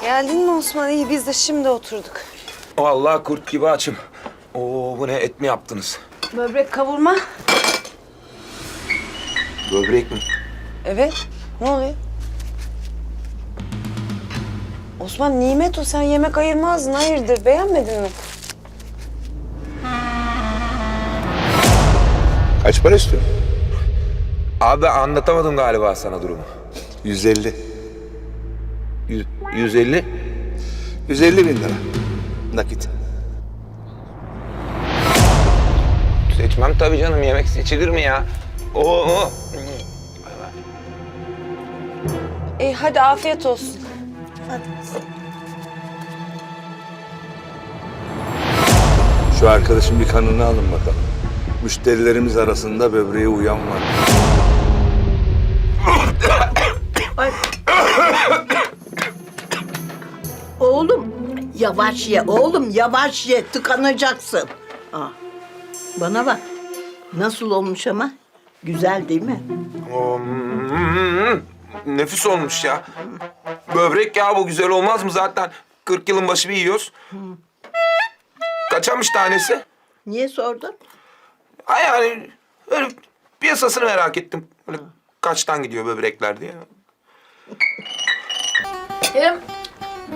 Geldin mi Osman? İyi biz de şimdi oturduk. Vallahi kurt gibi açım. Oo bu ne et mi yaptınız? Böbrek kavurma. Böbrek mi? Evet. Ne oluyor? Osman nimet o sen yemek ayırmazdın hayırdır beğenmedin mi? Kaç para istiyorsun? Abi anlatamadım galiba sana durumu. 150. Yüz, 150. 150 bin lira. Nakit. Seçmem tabii canım. Yemek seçilir mi ya? Oo. İyi hadi afiyet olsun. Şu arkadaşın bir kanını alın bakalım. Müşterilerimiz arasında böbreğe uyan var. Yavaş ye oğlum yavaş ye tıkanacaksın. Aa, bana bak nasıl olmuş ama güzel değil mi? Oo, mm, Nefis olmuş ya. Böbrek ya bu güzel olmaz mı zaten? 40 yılın başı bir yiyoruz. Kaçamış tanesi? Niye sordun? Ha yani öyle piyasasını merak ettim. Böyle kaçtan gidiyor böbrekler diye. Kerem,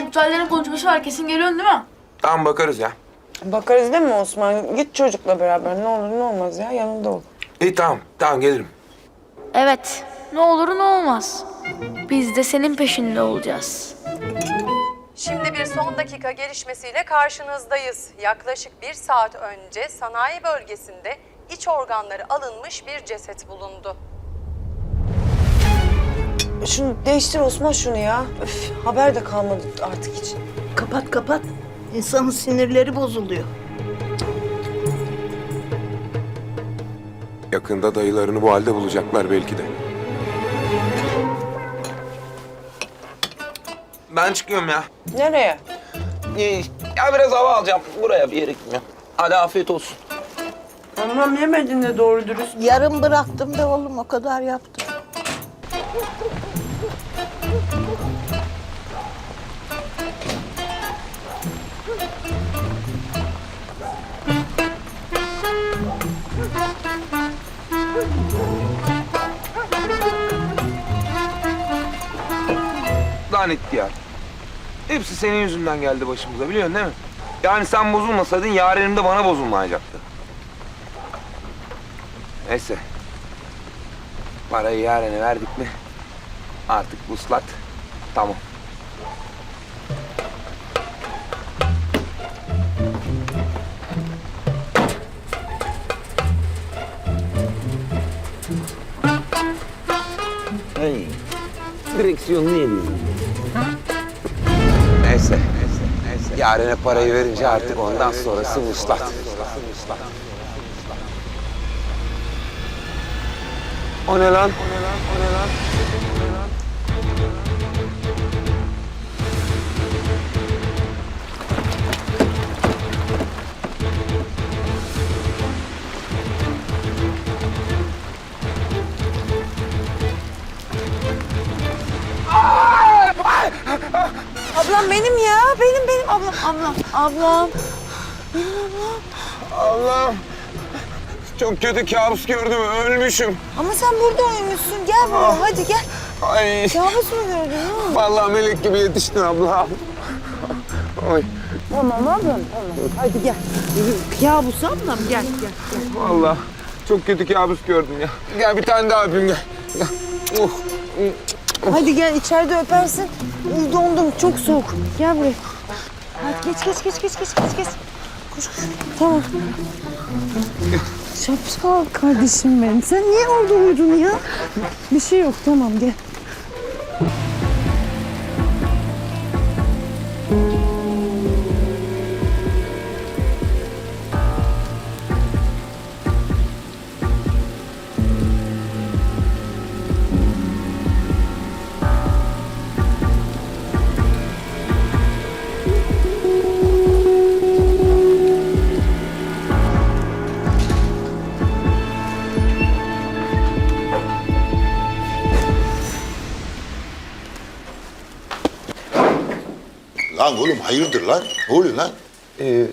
muhtarların konuşması var. Kesin geliyorsun değil mi? Tamam bakarız ya. Bakarız değil mi Osman? Git çocukla beraber ne olur ne olmaz ya yanında ol. İyi tamam tamam gelirim. Evet. Ne olur ne olmaz. Biz de senin peşinde olacağız. Şimdi bir son dakika gelişmesiyle karşınızdayız. Yaklaşık bir saat önce sanayi bölgesinde iç organları alınmış bir ceset bulundu. Şunu değiştir Osman şunu ya. Öf, haber de kalmadı artık hiç. Kapat kapat. İnsanın sinirleri bozuluyor. Yakında dayılarını bu halde bulacaklar belki de. Ben çıkıyorum ya. Nereye? İyi, Ya biraz hava alacağım. Buraya bir yere gitmiyorum. Hadi afiyet olsun. Anlam yemedin de doğru dürüst. Yarım bıraktım da oğlum o kadar yaptım. Lan ihtiyar. Hepsi senin yüzünden geldi başımıza biliyorsun değil mi? Yani sen bozulmasaydın yarenim de bana bozulmayacaktı. Neyse. Parayı yarene verdik mi? Artık vuslat. Tamam. Hey. Direksiyonu niye diyorsun? Neyse. Yarene parayı verince artık ondan sonrası vuslat. O ne lan? O ne lan? O ne lan? Ablam benim ya. Benim benim ablam ablam ablam. Allah'ım. Çok kötü kabus gördüm, ölmüşüm. Ama sen burada uyumuşsun. Gel buraya hadi gel. Ay, Kabus mu gördün? Oldu? vallahi melek gibi yetiştin abla. Ay, Tamam ablam tamam. Hadi gel. Kabus ablam gel gel. vallahi çok kötü kabus gördüm ya. Gel bir tane daha öpeyim gel. gel. Oh. Hadi gel içeride öpersin. Dondum çok soğuk. Gel buraya. Hadi geç geç geç geç geç geç geç. Koş koş. Tamam. Şapşal kardeşim benim. Sen niye orada uyudun ya? Bir şey yok tamam gel. Lan oğlum hayırdır lan? Ne oluyor lan? Ee,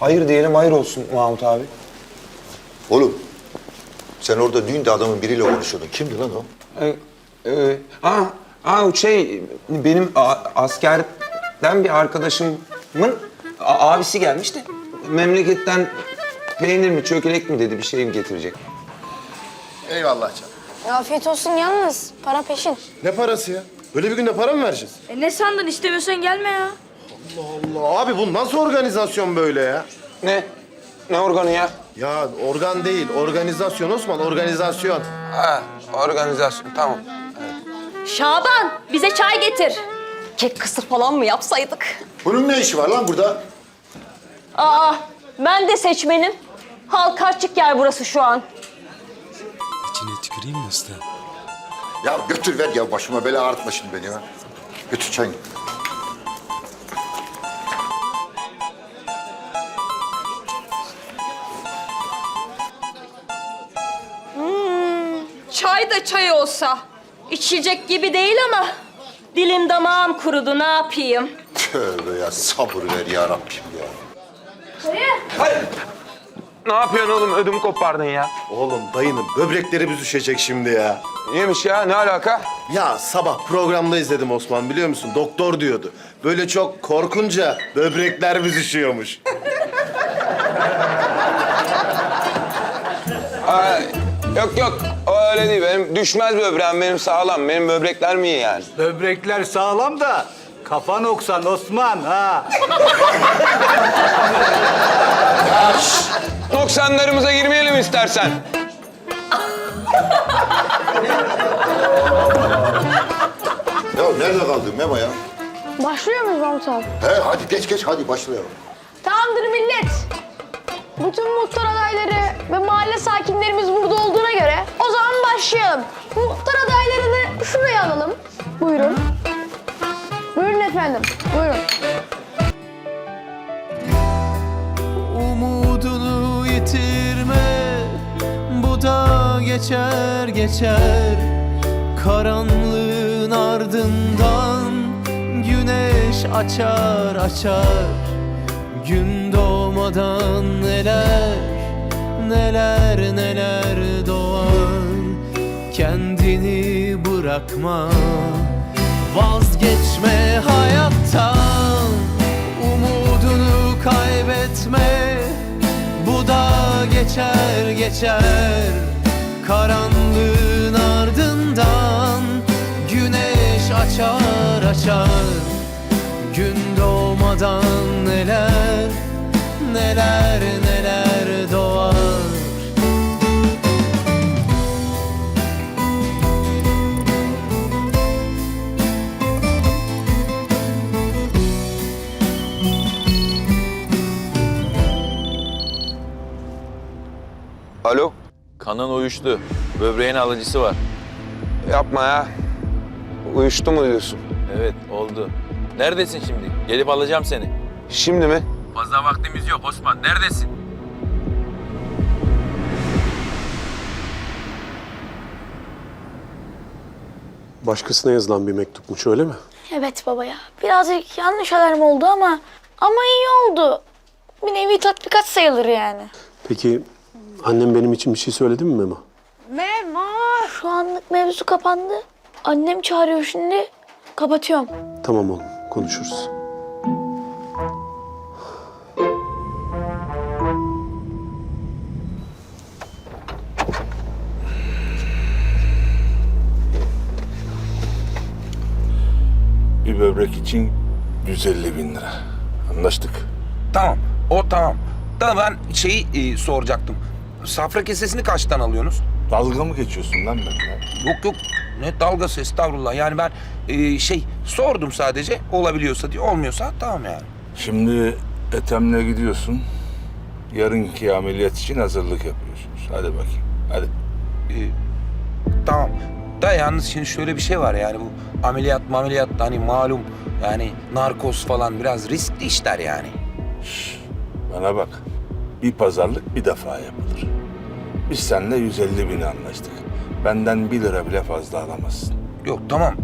hayır diyelim hayır olsun Mahmut abi. Oğlum sen orada düğünde adamın biriyle konuşuyordun. Kimdi lan o? Ee, e, aa, aa, şey benim a- askerden bir arkadaşımın a- abisi gelmişti. Memleketten peynir mi çökelek mi dedi bir şey getirecek. Eyvallah canım. Afiyet olsun yalnız. Para peşin. Ne parası ya? Böyle bir günde para mı vereceğiz? E ne sandın istemiyorsan gelme ya. Allah abi bu nasıl organizasyon böyle ya? Ne? Ne organı ya? Ya organ değil, organizasyon Osman, organizasyon. Ha, organizasyon tamam. Şaban bize çay getir. Kek kısır falan mı yapsaydık? Bunun ne işi var lan burada? Aa ben de seçmenim. Halk açık yer burası şu an. İçine tüküreyim mi usta? Ya götür ver ya başıma bela ağrıtma şimdi beni ya. Götür çayını. Çay da çay olsa. İçilecek gibi değil ama. Dilim damağım kurudu ne yapayım? Tövbe ya sabır ver ya Rabbim ya. Ne yapıyorsun oğlum? Ödümü kopardın ya. Oğlum dayının böbrekleri büzüşecek şimdi ya. Niyeymiş ya? Ne alaka? Ya sabah programda izledim Osman biliyor musun? Doktor diyordu. Böyle çok korkunca böbrekler büzüşüyormuş. Aa, yok yok. O öyle değil. Benim düşmez böbreğim. Benim sağlam. Benim böbrekler mi iyi yani? Böbrekler sağlam da kafa noksan Osman ha. Noksanlarımıza girmeyelim istersen. Ya nerede kaldın Memo ya? Başlıyor muyuz Mahmut abi? He hadi geç geç hadi başlayalım. Tamamdır millet. Bütün muhtar adayları ve mahalle sakinlerimiz burada olduğuna göre o zaman başlayalım. Muhtar adaylarını şuraya alalım. Buyurun. Buyurun efendim. Buyurun. Yitirme Bu da geçer geçer. Karanlığın ardından Güneş açar açar. Gün doğmadan neler Neler neler doğar. Kendini bırakma Vazgeçme hayattan. Umudunu kaybetme geçer geçer. Karanlığın ardından Güneş açar açar. Gün doğmadan neler Neler neler doğar Alo? Kanın uyuştu. Böbreğin alıcısı var. Yapma ya. Uyuştu mu diyorsun? Evet oldu. Neredesin şimdi? Gelip alacağım seni. Şimdi mi? Fazla vaktimiz yok Osman. Neredesin? Başkasına yazılan bir mektupmuş öyle mi? Evet baba ya. Birazcık yanlış alarm oldu ama ama iyi oldu. Bir nevi tatbikat sayılır yani. Peki annem benim için bir şey söyledi mi Memo? Memo. Şu anlık mevzu kapandı. Annem çağırıyor şimdi. Kapatıyorum. Tamam oğlum konuşuruz. Bir böbrek için 150 bin lira. Anlaştık. Tamam. O tamam. Da ben şeyi e, soracaktım. Safra kesesini kaçtan alıyorsunuz? Dalga mı geçiyorsun lan benimle? Yok yok. Ne dalgası estağfurullah. Yani ben e, şey sordum sadece. Olabiliyorsa diye. Olmuyorsa tamam yani. Şimdi Ethem'le gidiyorsun. Yarınki ameliyat için hazırlık yapıyorsunuz. Hadi bakayım. Hadi. Tamam. Da yalnız şimdi şöyle bir şey var yani bu ameliyat ameliyat hani malum yani narkoz falan biraz riskli işler yani. Bana bak. Bir pazarlık bir defa yapılır. Biz seninle 150 bin anlaştık. Benden bir lira bile fazla alamazsın. Yok tamam.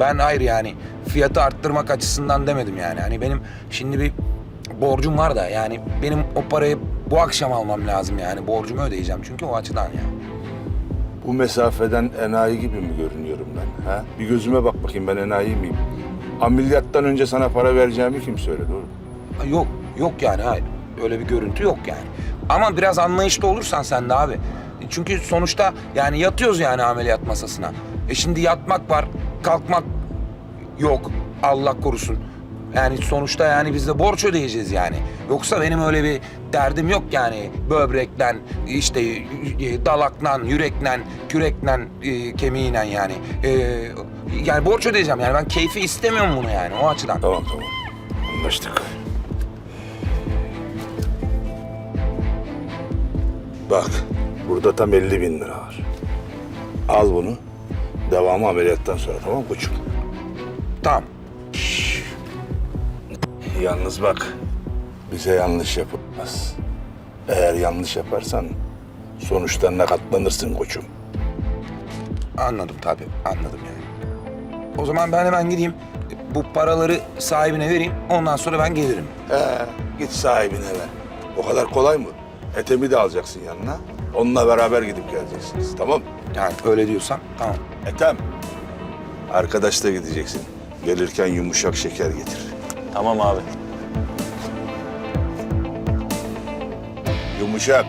Ben hayır yani fiyatı arttırmak açısından demedim yani. Hani benim şimdi bir borcum var da yani benim o parayı bu akşam almam lazım yani. Borcumu ödeyeceğim çünkü o açıdan ya. Bu mesafeden enayi gibi mi görünüyorum ben? Ha? Bir gözüme bak bakayım ben enayi miyim? Ameliyattan önce sana para vereceğimi kim söyledi oğlum? Yok, yok yani hayır. Öyle bir görüntü yok yani. Ama biraz anlayışlı olursan sen de abi. Çünkü sonuçta yani yatıyoruz yani ameliyat masasına. E şimdi yatmak var, kalkmak yok. Allah korusun. Yani sonuçta yani biz de borç ödeyeceğiz yani. Yoksa benim öyle bir derdim yok yani. Böbrekten, işte e, dalaklan, yüreklen, küreklen, e, kemiğiyle yani. E, yani borç ödeyeceğim yani. Ben keyfi istemiyorum bunu yani o açıdan. Tamam tamam. Anlaştık. Bak burada tam 50 bin lira var. Al bunu. Devamı ameliyattan sonra tamam mı koçum? Tamam. Yalnız bak bize yanlış yapılmaz. Eğer yanlış yaparsan sonuçlarına katlanırsın koçum. Anladım tabii, anladım yani. O zaman ben hemen gideyim, bu paraları sahibine vereyim, ondan sonra ben gelirim. He, git sahibine ver. O kadar kolay mı? Etemi de alacaksın yanına. Onunla beraber gidip geleceksiniz. Tamam mı? Yani öyle diyorsan tamam. Ethem. Arkadaşla gideceksin. Gelirken yumuşak şeker getir. Tamam abi. Yumuşak.